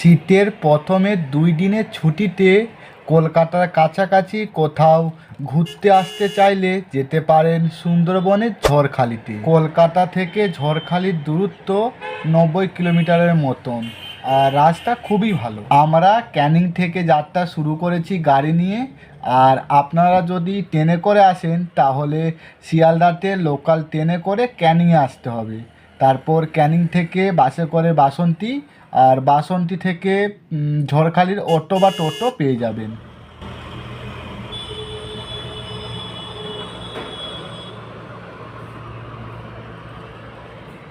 শীতের প্রথমে দুই দিনের ছুটিতে কলকাতার কাছাকাছি কোথাও ঘুরতে আসতে চাইলে যেতে পারেন সুন্দরবনের ঝড়খালিতে। কলকাতা থেকে ঝড়খালির দূরত্ব নব্বই কিলোমিটারের মতন, আর রাস্তা খুবই ভালো। আমরা ক্যানিং থেকে যাত্রা শুরু করেছি গাড়ি নিয়ে, আর আপনারা যদি ট্রেনে করে আসেন, তাহলে শিয়ালদাতে লোকাল ট্রেনে করে ক্যানিংয়ে আসতে হবে। তারপর ক্যানিং থেকে বাসে করে বাসন্তী আর বাসন্তী থেকে ঝড়খালির অটো বা টোটো পেয়ে যাবেন।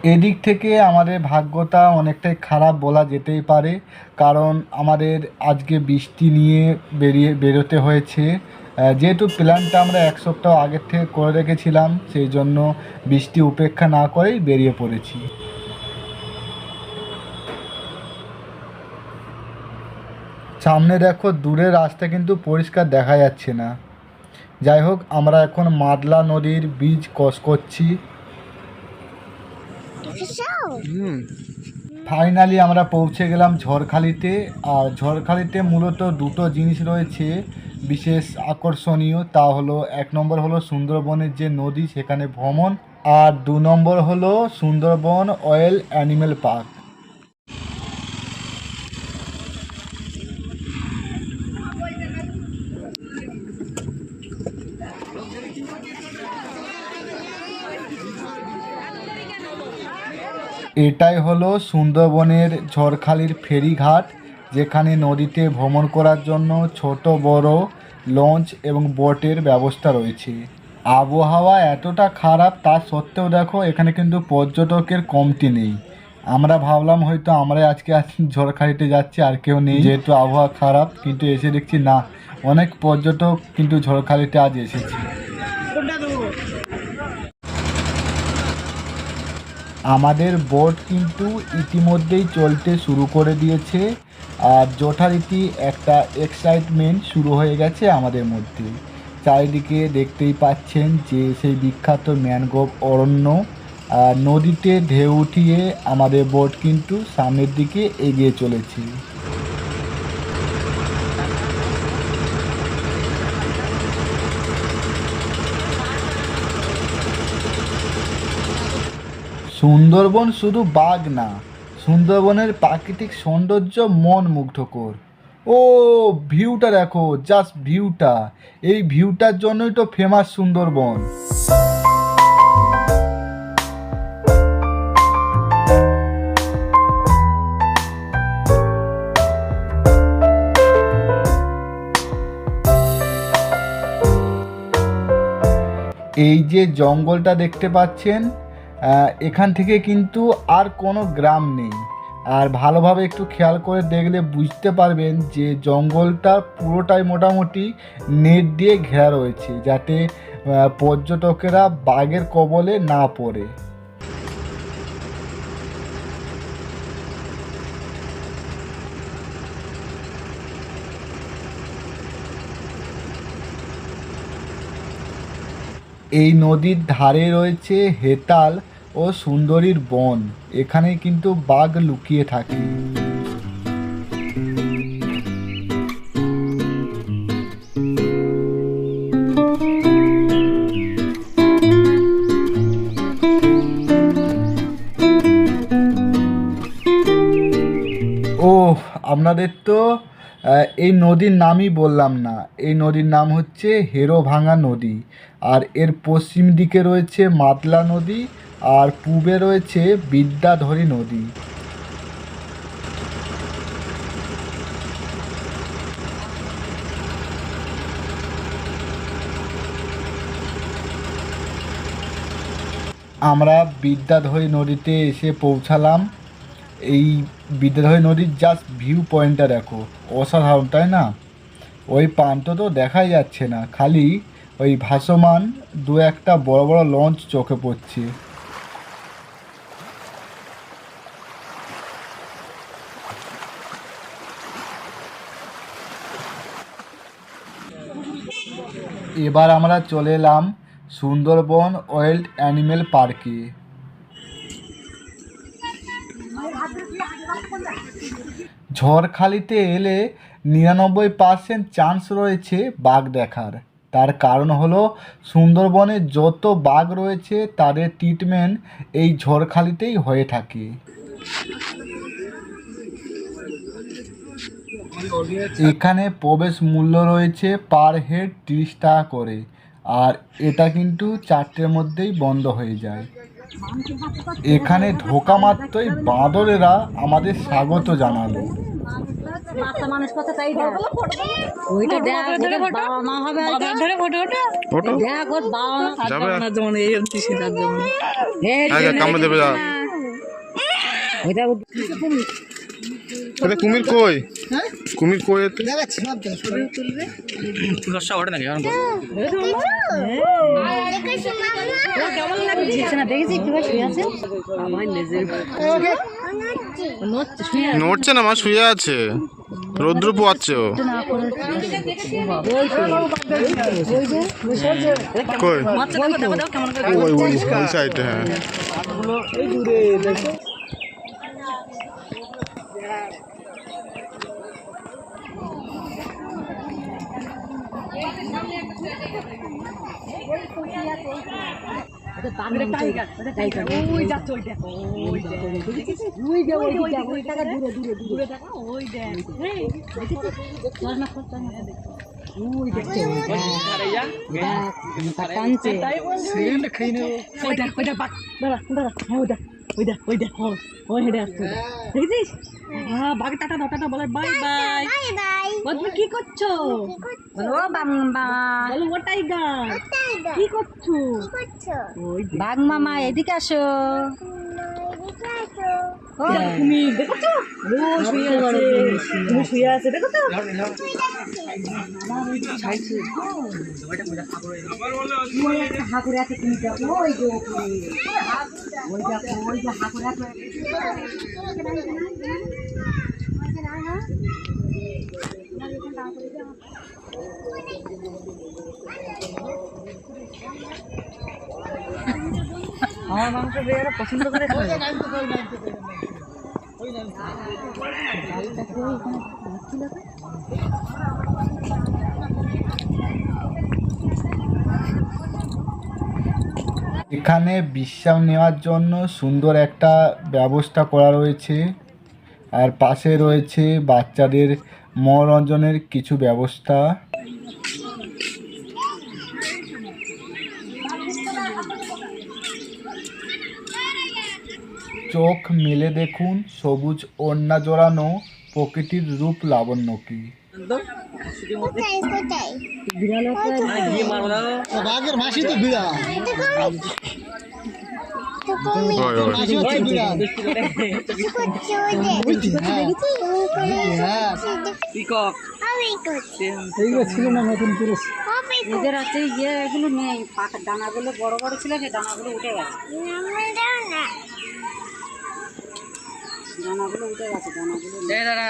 এদিক থেকে আমাদের ভাগ্যটা অনেকটাই খারাপ বলা যেতেই পারে, কারণ আমাদের আজকে বৃষ্টি নিয়ে বেরিয়ে, বেরোতে হয়েছে। যেহেতু প্ল্যানটা আমরা এক সপ্তাহ আগের থেকে করে রেখেছিলাম, সেই জন্য বৃষ্টি উপেক্ষা না করেই বেরিয়ে পড়েছি। সামনে দেখো দূরের রাস্তা কিন্তু পরিষ্কার দেখা যাচ্ছে না। যাই হোক, আমরা এখন মাদলা নদীর বীজ কস করছি। ফাইনালি আমরা পৌঁছে গেলাম ঝড়খালিতে। আর ঝড়খালিতে মূলত দুটো জিনিস রয়েছে বিশেষ আকর্ষণীয়। তা হলো, এক নম্বর হলো সুন্দরবনের যে নদী, সেখানে ভ্রমণ। আর দু নম্বর হলো সুন্দরবন অয়েল অ্যানিমেল পার্ক। এটাই হলো সুন্দরবনের ঝড়খালির ফেরিঘাট, যেখানে নদীতে ভ্রমণ করার জন্য ছোট, বড় লঞ্চ এবং বোটের ব্যবস্থা রয়েছে। আবহাওয়া এতটা খারাপ তা সত্ত্বেও দেখো, এখানে কিন্তু পর্যটকের কমতি নেই। আমরা ভাবলাম হয়তো আমরা আজকে আজ ঝড়খালিতে যাচ্ছি, আর কেউ নেই। যেহেতু আবহাওয়া খারাপ, কিন্তু এসে দেখছি না, অনেক পর্যটক কিন্তু ঝড়খালিতে আজ এসেছে। আমাদের বোর্ড কিন্তু ইতিমধ্যেই চলতে শুরু করে দিয়েছে। আর যথারীতি একটা এক্সাইটমেন্ট শুরু হয়ে গেছে আমাদের মধ্যে। চারিদিকে দেখতেই পাচ্ছেন যে সেই বিখ্যাত ম্যানগ্রোভ অরণ্য নদীতে ঢেউ উঠিয়ে আমাদের বোট কিন্তু সামনের দিকে এগিয়ে চলেছে। সুন্দরবন শুধু বাঘ না, সুন্দরবনের প্রাকৃতিক সৌন্দর্য মন মুগ্ধকর ও, ভিউটা দেখো জাস্ট ভিউটা এই ভিউটার জন্যই তো ফেমাস সুন্দরবন। এই যে জঙ্গলটা দেখতে পাচ্ছেন এখান থেকে কিন্তু আর কোনো গ্রাম নেই। আর ভালোভাবে একটু খেয়াল করে দেখলে বুঝতে পারবেন যে জঙ্গলটা পুরোটাই মোটামুটি নেট দিয়ে ঘেরা রয়েছে, যাতে পর্যটকেরা বাঘের কবলে না পড়ে। এই নদীর ধারে রয়েছে হেতাল ও সুন্দরীর বন এখানে কিন্তু বাঘ লুকিয়ে থাকে। ও আপনাদের তো এই নদীর নামই বললাম না। এই নদীর নাম হচ্ছে হেরো ভাঙা নদী। আর এর পশ্চিম দিকে রয়েছে মাতলা নদী আর পূবে রয়েছে বিদ্যাধরী নদী। আমরা বিদ্যাধরী নদীতে এসে পৌঁছালাম। এই বিদ্যাধরী নদীর জাস্ট ভিউ পয়েন্টটা দেখো। অসাধারণ, তাই না? ওই প্রান্ত তো দেখাই যাচ্ছে না। খালি ওই ভাসমান দু একটা বড় বড় লঞ্চ চোখে পড়ছে। এবার আমরা চলে এলাম সুন্দরবন ওয়াইল্ড অ্যানিমেল পার্কে। ঝড়খালিতে এলে নিরানব্বই পার্সেন্ট চান্স রয়েছে বাঘ দেখার। তার কারণ হলো সুন্দরবনে যত বাঘ রয়েছে, তাদের ট্রিটমেন্ট এই ঝড়খালিতেই হয়ে থাকে। এখানে প্রবেশ মূল্য রয়েছে পার হেড তিরিশ টাকা করে। আর এটা কিন্তু চারটের মধ্যেই বন্ধ হয়ে যায়। এখানে ঢোকা মাত্রই বাঁদরেরা আমাদের স্বাগত জানালো। যাবে? কামড়ে দেবে এটা কুমির কই কুমির কই এতে দশটা ওঠে নাকি এখন কেমন লাগছে না দেখেছি কীভাবে শুয়ে আছে আমার নিজের নড়ছে শুয়ে আছে নড়ছে না মা শুয়ে আছে রৌদ্র পোয়াচ্ছে ও কই ওই ওই ওই সাইডে হ্যাঁ দাঁড়া দাঁড়া হ্যাঁ দেখ ওই দেখ ওই দেখ ওই ওই হেডে আসছে। দেখেছিস? হ্যাঁ বাঘ টাটা দাও টাটা বলে বাই বাই ও তুমি কি করছ? বলো বাংলা বলো ও টাইগার কি করছ? ওই বাঘ মামা এদিকে আসো। এদিকে দেখছ শুয়ে আছে তুমি শুয়ে আছে দেখো তো। হাঁকুর আছে তুমি দেখো ওই যে। ওই দেখো ওই যে হাঁকুর আছে আমার মাংস বেড়ে পছন্দ করে এখানে বিশ্রাম নেওয়ার জন্য সুন্দর একটা ব্যবস্থা করা রয়েছে। আর পাশে রয়েছে বাচ্চাদের মনোরঞ্জনের কিছু ব্যবস্থা। চোখ মেলে দেখুন, সবুজ ওড়না জড়ানো, প্রকৃতির রূপ লাবণ্য কি? এদের আছে ইয়ে এগুলো নেই বড় বড় ছিল উঠে গেছে। দানাগুলো উঠে গেছে দানাগুলো। এই দাঁড়া।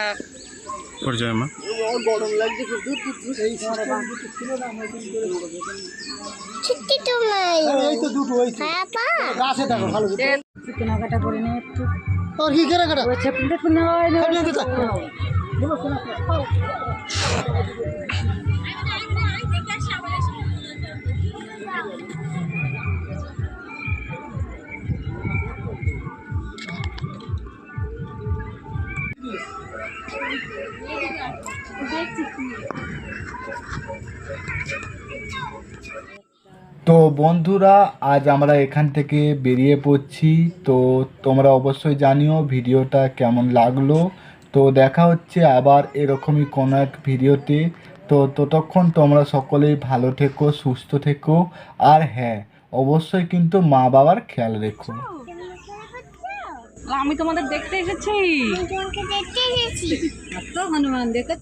পরিচয় মা। একটু কেনাকাটা করে নে একটু। ওই ছেপটে টেপটে হয় না। তো বন্ধুরা আজ আমরা এখান থেকে বেরিয়ে পড়ছি। তো তোমরা অবশ্যই জানিও ভিডিওটা কেমন লাগল। তো দেখা হচ্ছে আবার এরকমই কোনো এক ভিডিওতে। তো ততক্ষণ তোমরা সকলেই ভালো থেকো সুস্থ থেকো। আর হ্যাঁ অবশ্যই কিন্তু মা বাবার খেয়াল রেখো। আমি তোমাদের দেখতে এসেছি। তো হনুমান দেখে